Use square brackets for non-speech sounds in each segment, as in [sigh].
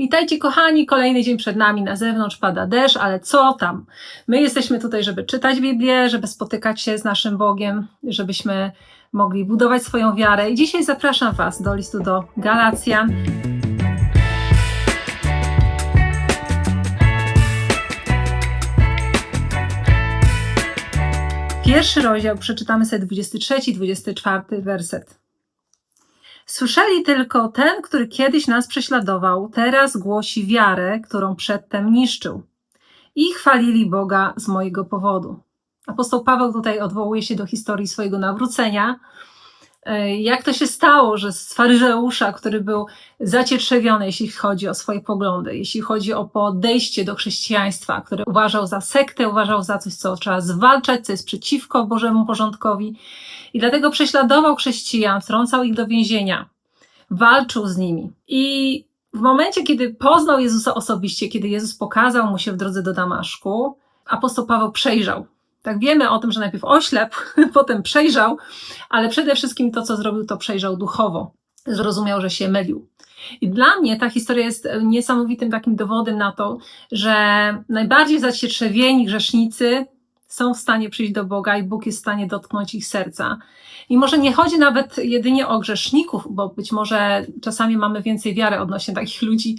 Witajcie kochani, kolejny dzień przed nami, na zewnątrz pada deszcz, ale co tam? My jesteśmy tutaj, żeby czytać Biblię, żeby spotykać się z naszym Bogiem, żebyśmy mogli budować swoją wiarę. I dzisiaj zapraszam Was do listu do Galacjan. Pierwszy rozdział, przeczytamy sobie 23, 24 werset. Słyszeli tylko ten, który kiedyś nas prześladował, teraz głosi wiarę, którą przedtem niszczył. I chwalili Boga z mojego powodu. Apostoł Paweł tutaj odwołuje się do historii swojego nawrócenia. E, Jak to się stało, że z faryzeusza, który był zacietrzewiony, jeśli chodzi o swoje poglądy, jeśli chodzi o podejście do chrześcijaństwa, które uważał za sektę, uważał za coś, co trzeba zwalczać, co jest przeciwko Bożemu porządkowi, i dlatego prześladował chrześcijan, wtrącał ich do więzienia, walczył z nimi. I w momencie, kiedy poznał Jezusa osobiście, kiedy Jezus pokazał mu się w drodze do Damaszku, apostoł Paweł przejrzał. Tak wiemy o tym, że najpierw oślepł, [laughs] potem przejrzał, ale przede wszystkim to, co zrobił, to przejrzał duchowo. Zrozumiał, że się mylił. I dla mnie ta historia jest niesamowitym takim dowodem na to, że najbardziej zacietrzewieni grzesznicy są w stanie przyjść do Boga i Bóg jest w stanie dotknąć ich serca. I może nie chodzi nawet jedynie o grzeszników, bo być może czasami mamy więcej wiary odnośnie takich ludzi,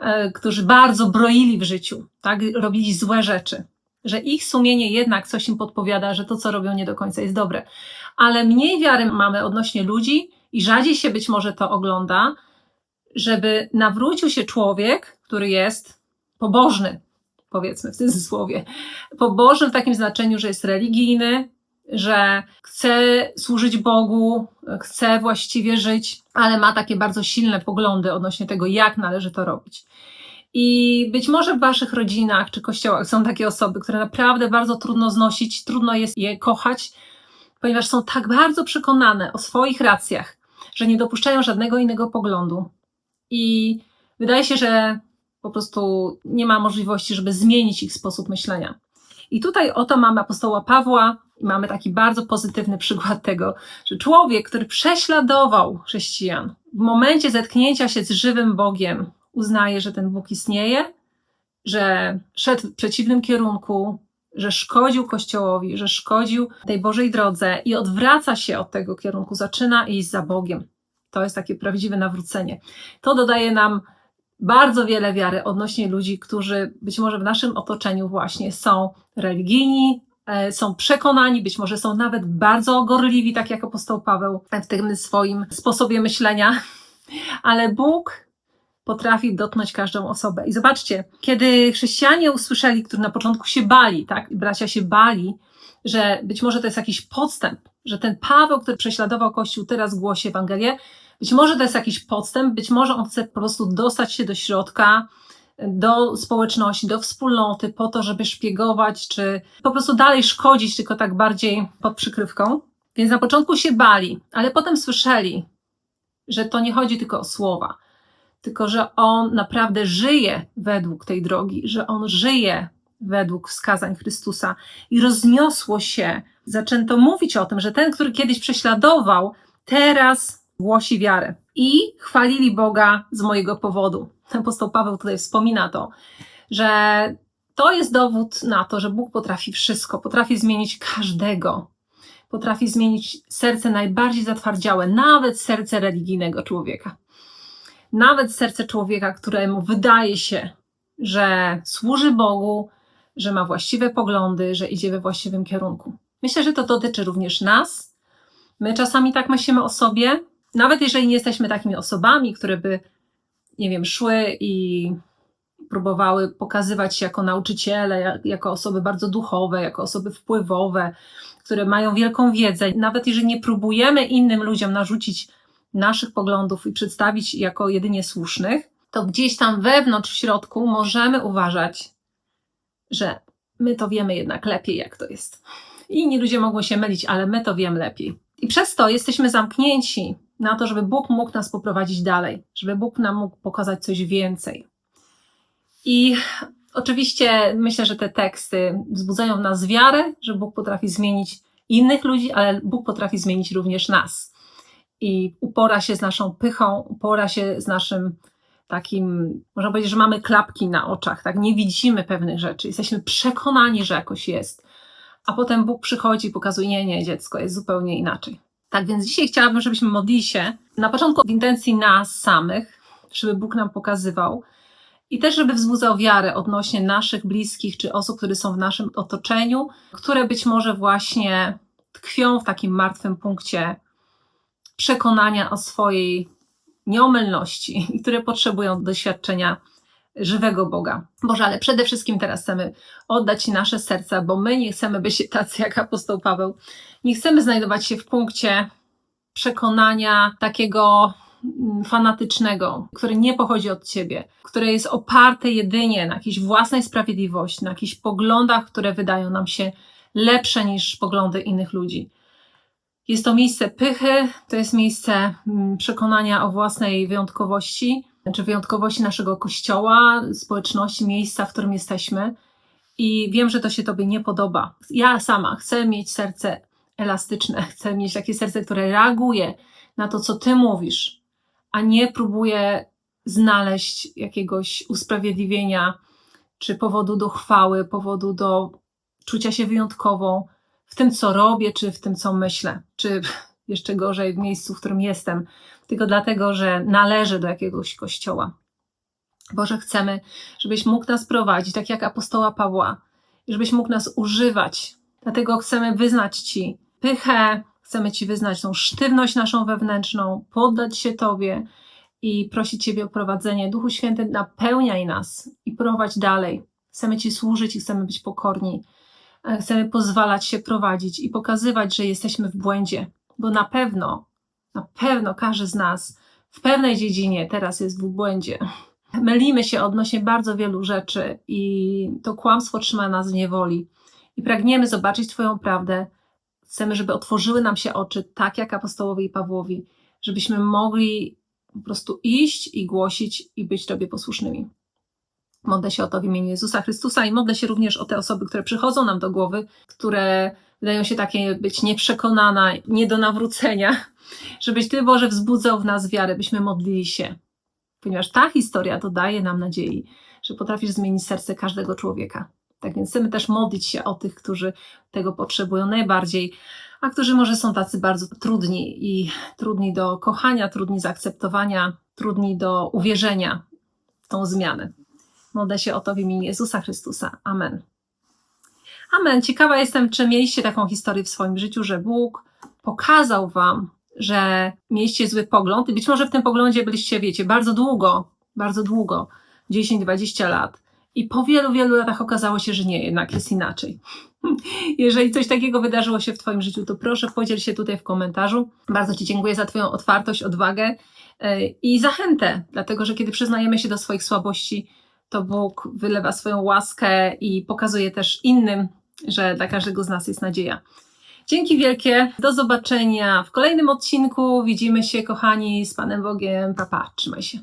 e, którzy bardzo broili w życiu, tak, robili złe rzeczy. Że ich sumienie jednak coś im podpowiada, że to, co robią, nie do końca jest dobre. Ale mniej wiary mamy odnośnie ludzi i rzadziej się być może to ogląda, żeby nawrócił się człowiek, który jest pobożny, powiedzmy w cudzysłowie. Pobożny w takim znaczeniu, że jest religijny, że chce służyć Bogu, chce właściwie żyć, ale ma takie bardzo silne poglądy odnośnie tego, jak należy to robić. I być może w waszych rodzinach czy kościołach są takie osoby, które naprawdę bardzo trudno znosić, trudno jest je kochać, ponieważ są tak bardzo przekonane o swoich racjach, że nie dopuszczają żadnego innego poglądu. I wydaje się, że po prostu nie ma możliwości, żeby zmienić ich sposób myślenia. I tutaj oto mamy apostoła Pawła i mamy taki bardzo pozytywny przykład tego, że człowiek, który prześladował chrześcijan, w momencie zetknięcia się z żywym Bogiem, uznaje, że ten Bóg istnieje, że szedł w przeciwnym kierunku, że szkodził Kościołowi, że szkodził tej Bożej drodze i odwraca się od tego kierunku, zaczyna iść za Bogiem. To jest takie prawdziwe nawrócenie. To dodaje nam bardzo wiele wiary odnośnie ludzi, którzy być może w naszym otoczeniu właśnie są religijni, e, są przekonani, być może są nawet bardzo gorliwi, tak jak apostoł Paweł w tym swoim sposobie myślenia, ale Bóg potrafi dotknąć każdą osobę. I zobaczcie, kiedy chrześcijanie usłyszeli, którzy na początku się bali, tak, bracia się bali, że być może to jest jakiś podstęp, że ten Paweł, który prześladował Kościół, teraz głosi Ewangelię, być może to jest jakiś podstęp, być może on chce po prostu dostać się do środka, do społeczności, do wspólnoty, po to, żeby szpiegować, czy po prostu dalej szkodzić, tylko tak bardziej pod przykrywką. Więc na początku się bali, ale potem słyszeli, że to nie chodzi tylko o słowa, tylko że on naprawdę żyje według tej drogi, że on żyje według wskazań Chrystusa. I rozniosło się, zaczęto mówić o tym, że ten, który kiedyś prześladował, teraz głosi wiarę. I chwalili Boga z mojego powodu. Apostoł Paweł tutaj wspomina to, że to jest dowód na to, że Bóg potrafi wszystko, potrafi zmienić każdego. Potrafi zmienić serce najbardziej zatwardziałe, nawet serce religijnego człowieka. Nawet serce człowieka, któremu wydaje się, że służy Bogu, że ma właściwe poglądy, że idzie we właściwym kierunku. Myślę, że to dotyczy również nas. My czasami tak myślimy o sobie, nawet jeżeli nie jesteśmy takimi osobami, które by, nie wiem, szły i próbowały pokazywać się jako nauczyciele, jako osoby bardzo duchowe, jako osoby wpływowe, które mają wielką wiedzę. Nawet jeżeli nie próbujemy innym ludziom narzucić naszych poglądów i przedstawić jako jedynie słusznych, to gdzieś tam wewnątrz, w środku możemy uważać, że my to wiemy jednak lepiej, jak to jest. Inni ludzie mogą się mylić, ale my to wiemy lepiej. I przez to jesteśmy zamknięci na to, żeby Bóg mógł nas poprowadzić dalej, żeby Bóg nam mógł pokazać coś więcej. I oczywiście myślę, że te teksty wzbudzają w nas wiarę, że Bóg potrafi zmienić innych ludzi, ale Bóg potrafi zmienić również nas. I upora się z naszą pychą, upora się z naszym takim, można powiedzieć, że mamy klapki na oczach, tak? Nie widzimy pewnych rzeczy, jesteśmy przekonani, że jakoś jest. A potem Bóg przychodzi i pokazuje, nie, nie, dziecko, jest zupełnie inaczej. Tak więc dzisiaj chciałabym, żebyśmy modlili się na początku w intencji nas samych, żeby Bóg nam pokazywał i też, żeby wzbudzał wiarę odnośnie naszych bliskich czy osób, które są w naszym otoczeniu, które być może właśnie tkwią w takim martwym punkcie przekonania o swojej nieomylności [laughs] które potrzebują doświadczenia żywego Boga. Boże, ale przede wszystkim teraz chcemy oddać nasze serca, bo my nie chcemy być tacy jak apostoł Paweł. Nie chcemy znajdować się w punkcie przekonania takiego mm, fanatycznego, które nie pochodzi od Ciebie, które jest oparte jedynie na jakiejś własnej sprawiedliwości, na jakichś poglądach, które wydają nam się lepsze niż poglądy innych ludzi. Jest to miejsce pychy, to jest miejsce mm, przekonania o własnej wyjątkowości, czy wyjątkowości naszego kościoła, społeczności, miejsca, w którym jesteśmy. I wiem, że to się Tobie nie podoba. Ja sama chcę mieć serce elastyczne, [laughs] chcę mieć takie serce, które reaguje na to, co Ty mówisz, a nie próbuje znaleźć jakiegoś usprawiedliwienia, czy powodu do chwały, powodu do czucia się wyjątkową w tym, co robię, czy w tym, co myślę, czy [laughs] jeszcze gorzej w miejscu, w którym jestem, tylko dlatego, że należę do jakiegoś kościoła. Boże, chcemy, żebyś mógł nas prowadzić, tak jak apostoła Pawła, żebyś mógł nas używać. Dlatego chcemy wyznać Ci pychę, chcemy Ci wyznać tą sztywność naszą wewnętrzną, poddać się Tobie i prosić Ciebie o prowadzenie. Duchu Święty, napełniaj nas i prowadź dalej. Chcemy Ci służyć i chcemy być pokorni. Chcemy pozwalać się prowadzić i pokazywać, że jesteśmy w błędzie, bo na pewno, na pewno każdy z nas w pewnej dziedzinie teraz jest w błędzie. Mylimy się odnośnie bardzo wielu rzeczy i to kłamstwo trzyma nas w niewoli. I pragniemy zobaczyć Twoją prawdę. Chcemy, żeby otworzyły nam się oczy, tak jak apostołowi i Pawłowi, żebyśmy mogli po prostu iść i głosić i być Tobie posłusznymi. Modlę się o to w imieniu Jezusa Chrystusa i modlę się również o te osoby, które przychodzą nam do głowy, które wydają się takie być nieprzekonane, nie do nawrócenia, [laughs] żebyś Ty, Boże, wzbudzał w nas wiarę, byśmy modlili się. Ponieważ ta historia to daje nam nadziei, że potrafisz zmienić serce każdego człowieka. Tak więc chcemy też modlić się o tych, którzy tego potrzebują najbardziej, a którzy może są tacy bardzo trudni i trudni do kochania, trudni zaakceptowania, trudni do uwierzenia w tą zmianę. Modlę się o to w imieniu Jezusa Chrystusa. Amen. Amen. Ciekawa jestem, czy mieliście taką historię w swoim życiu, że Bóg pokazał wam, że mieliście zły pogląd i być może w tym poglądzie byliście, wiecie, bardzo długo, bardzo długo, 10-20 lat. I po wielu, wielu latach okazało się, że nie, jednak jest inaczej. [laughs] Jeżeli coś takiego wydarzyło się w Twoim życiu, to proszę podziel się tutaj w komentarzu. Bardzo Ci dziękuję za Twoją otwartość, odwagę yy, i zachętę, dlatego że kiedy przyznajemy się do swoich słabości, to Bóg wylewa swoją łaskę i pokazuje też innym, że dla każdego z nas jest nadzieja. Dzięki wielkie, do zobaczenia w kolejnym odcinku. Widzimy się, kochani, z Panem Bogiem. Papa, trzymaj się.